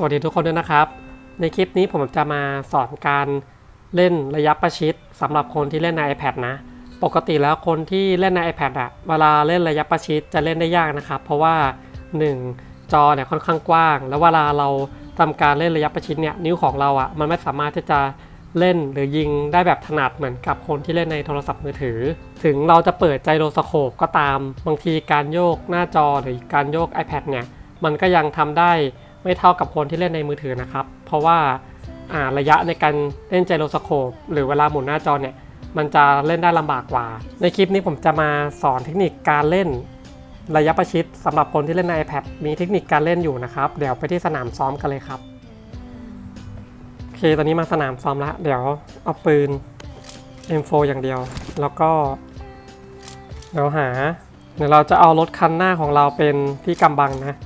สวัสดีทุกคนด้วยนะครับ ในคลิปนี้ผมจะมาสอนการเล่นระยะประชิดสำหรับคนที่เล่นใน iPad นะ ปกติแล้วคนที่เล่นใน iPad อะเวลาเล่นระยะประชิดจะเล่นได้ยากนะครับ เพราะว่า 1. จอเนี่ยค่อนข้างกว้าง แล้วเวลาเราทำการเล่นระยะประชิดเนี่ยนิ้วของเราอะมันไม่สามารถที่จะเล่นหรือยิงได้แบบถนัดเหมือนกับคนที่เล่นในโทรศัพท์มือถือ ถึงเราจะเปิดไจโรสโคปก็ตามบางทีการโยกหน้าจอหรือการโยก iPad เนี่ยมันก็ยังทำได้ ไม่เท่ากับคนที่เล่นในมือถือนะครับ เพราะว่าระยะในการเล่นไจโรสโคปหรือเวลาหมุนหน้าจอเนี่ยมันจะเล่นได้ลำบากกว่า ในคลิปนี้ผมจะมาสอนเทคนิคการเล่นระยะประชิดสำหรับคนที่เล่นใน iPad มีเทคนิคการเล่นอยู่นะครับ เดี๋ยวไปที่สนามซ้อมกันเลยครับโอเคตอนนี้มาสนามซ้อมแล้วเดี๋ยวเอาปืน M4 อย่างเดียว แล้วก็เดี๋ยวหาเดี๋ยวเราจะเอารถคันหน้าของเราเป็นที่กำบังนะ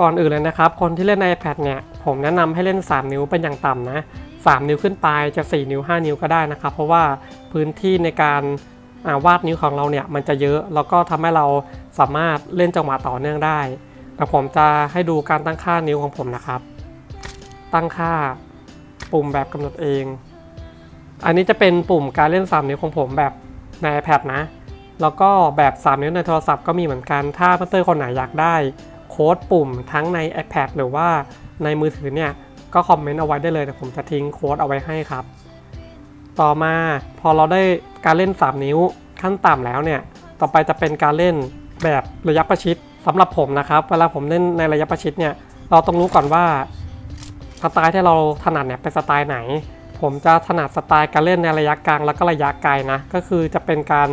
ก่อนอื่นเลยนะครับ คนที่เล่นใน iPad เนี่ยผมแนะนำให้เล่น 3 นิ้วเป็นอย่างต่ำนะ3นิ้วขึ้นไปจะ 4 นิ้ว 5 นิ้วก็ได้นะครับ เพราะว่าพื้นที่ในการาวาดนิ้วของเราเนี่ยมันจะเยอะแล้วก็ทำให้เราสามารถเล่นจังหวะต่อเนื่องได้แต่ผมจะให้ดูการตั้งค่านิ้วของผมนะครับ ตั้งค่าปุ่มแบบกำหนดเอง อันนี้จะเป็นปุ่มการเล่น 3 นิ้วของผมแบบใน iPad นะ แล้วก็แบบ 3 นิ้วในโทรศัพท์ก็มีเหมือนกันถ้าเพื่อนๆคนไหนอยากได้ ค้ดปุ่มทั้งใน iPad หรือว่าในมือถือเนี่ย ก็คอมเมนต์เอาไว้ได้เลยแต่ผมจะทิ้งโค้ดเอาไว้ให้ครับ ต่อมาพอเราได้การเล่น 3 นิ้วขั้นต่ำแล้วเนี่ย ต่อไปจะเป็นการเล่นแบบระยะประชิดสำหรับผมนะครับ เวลาผมเล่นในระยะประชิดเนี่ย เราต้องรู้ก่อนว่าสไตล์ที่เราถนัดเนี่ยเป็นสไตล์ไหน ผมจะถนัดสไตล์การเล่นในระยะกลางแล้วก็ระยะไกลนะ ก็คือจะเป็นการ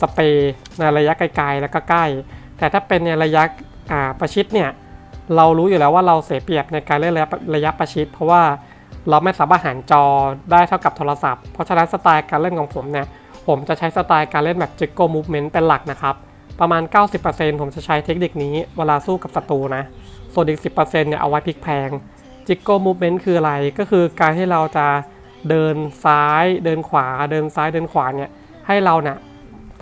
สเปรย์ในระยะไกลๆแล้วก็ใกล้ แต่ถ้าเป็นในระยะ ประชิดเนี่ยเรารู้อยู่แล้วว่าเราเสียเปรียบในการเล่นระยะระยะประชิด เพราะว่าเราไม่สามารถหันจอได้เท่ากับโทรศัพท์ เพราะฉะนั้นสไตล์การเล่นของผมเนี่ยผมจะใช้สไตล์การเล่นแบบ Jiggo Movement เป็นหลักนะครับ ประมาณ 90%ผมจะใช้เทคนิคนี้เวลาสู้กับศัตรูนะ ส่วนอีก 10%เนี่ยเอาไว้พลิกแพลง Jiggo Movement คืออะไรก็คือการที่เราจะเดินซ้ายเดินขวาเดินซ้ายเดินขวาเนี่ยให้เราเนี่ย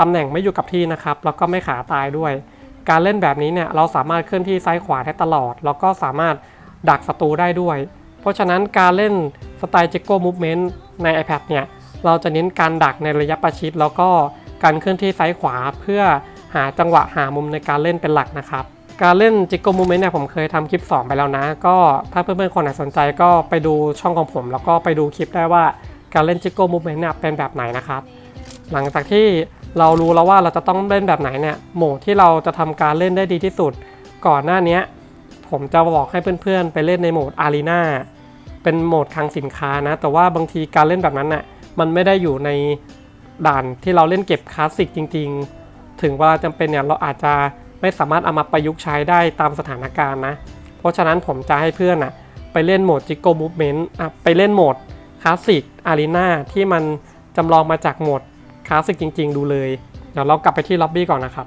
ตำแหน่งไม่อยู่กับที่นะครับ แล้วก็ไม่ขาตายด้วย การเล่นแบบนี้เนี่ยเราสามารถเคลื่อนที่ซ้ายขวาได้ตลอด แล้วก็สามารถดักศัตรูได้ด้วย เพราะฉะนั้นการเล่นสไตล์ Jiggo Movement ใน iPad เนี่ยเราจะเน้นการดักในระยะประชิด แล้วก็การเคลื่อนที่ซ้ายขวาเพื่อหาจังหวะหามุมในการเล่นเป็นหลักนะครับ การเล่น Jiggo Movement เนี่ยผมเคยทำคลิปสอนไปแล้วนะ ก็ถ้าเพื่อนๆคนไหนสนใจก็ไปดูช่องของผม แล้วก็ไปดูคลิปได้ว่าการเล่น Jiggo Movement เนี่ยเป็นแบบไหนนะครับ หลังจากที่ เรารู้แล้วว่าเราจะต้องเล่นแบบไหนเนี่ยโหมดที่เราจะทำการเล่นได้ดีที่สุด ก่อนหน้านี้ผมจะบอกให้เพื่อนๆ ไปเล่นในโหมด Arena เป็นโหมดคลังสินค้านะ แต่ว่าบางทีการเล่นแบบนั้นน่ะมันไม่ได้อยู่ในด่านที่เราเล่นเก็บคลาสสิกจริง ๆ ถึงเวลาจำเป็นเนี่ยเราอาจจะไม่สามารถเอามาประยุกต์ใช้ได้ตามสถานการณ์นะ เพราะฉะนั้นผมจะให้เพื่อนอะไปเล่นโหมด Jiggo Movement อะไปเล่นโหมดคลาสสิก Arena ที่มันจำลองมาจากโหมด คลาสสิกจริง ๆ ดูเลย เดี๋ยวเรากลับไปที่ล็อบบี้ก่อนนะครับ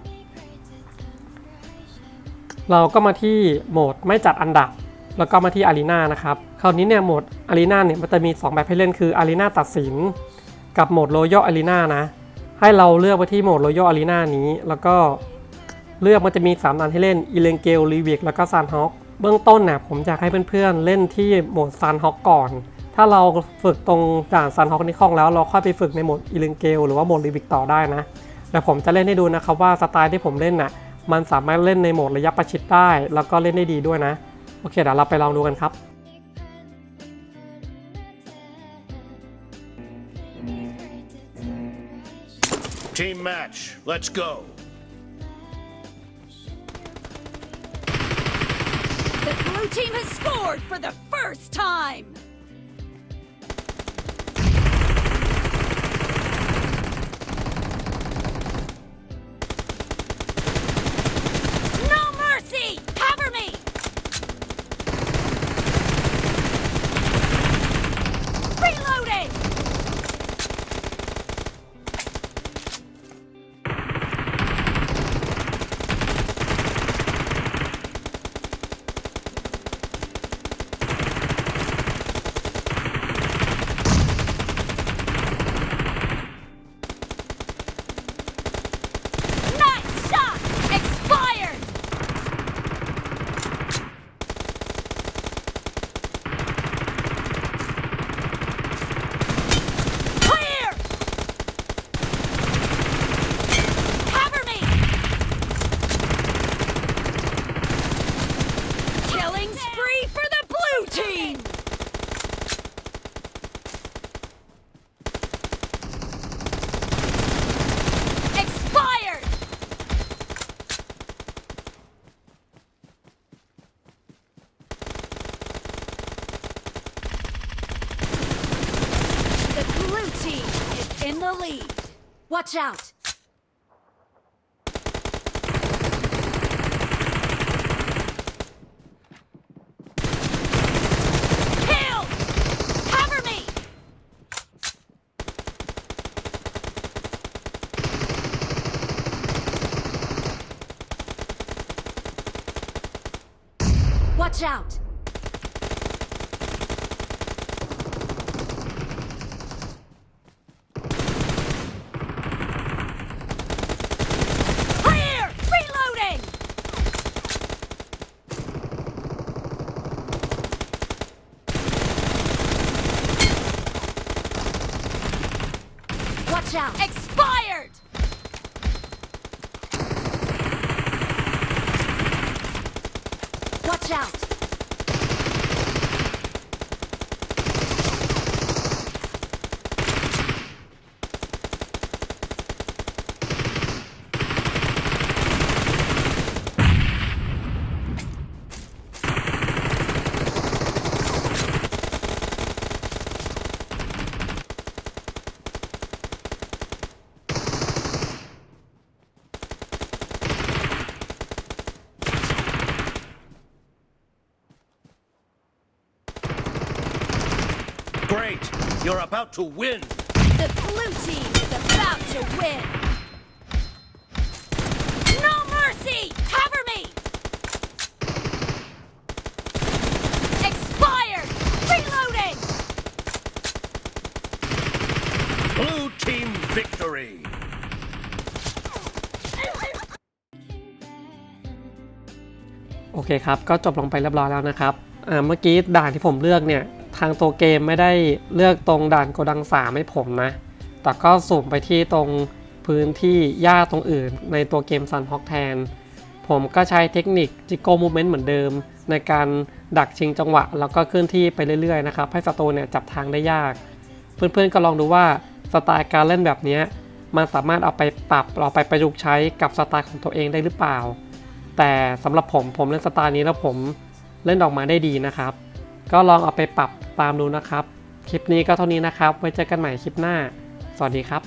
เราก็มาที่โหมดไม่จัดอันดับ แล้วก็มาที่อารีนานะครับ คราวนี้เนี่ยโหมดอารีนาเนี่ยมันจะมี 2 แบบให้เล่นคืออารีนาตัดสิน กับโหมดโรยัลอารีนานะ ให้เราเลือกไปที่โหมดโรยัลอารีนานี้ แล้วก็เลือกมันจะมี3อันให้เล่นอีเลนเกลรีเวกแล้วก็ซานฮอกเบื้องต้นเนี่ยผมอยากให้เพื่อนๆเล่นที่โหมดซานฮอกก่อน ถ้าเราฝึกตรงด่านซานฮอกนี่คล่องแล้วเราค่อยไปฝึกในโหมดอีเลนเกลหรือว่าโหมดรีวิกต่อได้นะแต่ผมจะเล่นให้ดูนะครับว่าสไตล์ที่ผมเล่นน่ะมันสามารถเล่นในโหมดระยะประชิดได้ แล้วก็เล่นได้ดีด้วยนะโอเคเดี๋ยวเราไปลองดูกันครับ Team match, let's go. The blue team has scored for the first time! Team is in the lead. Watch out! Kill! Cover me! Watch out! Watch out! Expired! Watch out! You're about to win! The blue team is about to win! No mercy! Cover me! Expired! Reloading! Blue team victory! โอเคครับ ก็จบลงไปเรียบร้อยแล้วนะครับอ่าเมื่อกี้ด่านที่ผมเลือกเนี่ย ทางตัวเกมไม่ได้เลือกตรงด่านโกดังสามให้ผมนะ แต่ก็สุ่มไปที่ตรงพื้นที่หญ้าตรงอื่น ในตัวเกม Sun Hawk แทน ผมก็ใช้เทคนิคจิโก้มูเมนต์เหมือนเดิม ในการดักชิงจังหวะ แล้วก็เคลื่อนที่ไปเรื่อยๆนะครับ ให้ศัตรูเนี่ยจับทางได้ยาก เพื่อนๆก็ลองดูว่าสไตล์การเล่นแบบนี้มันสามารถเอาไปปรับเอาไปประยุกต์ใช้กับสไตล์ของตัวเองได้หรือเปล่า แต่สำหรับผมผมเล่นสไตล์นี้แล้วผมเล่นออกมาได้ดีนะครับ ก็ลองเอาไปปรับ ตามดูนะครับ คลิปนี้ก็เท่านี้นะครับ ไว้เจอกันใหม่คลิปหน้า สวัสดีครับ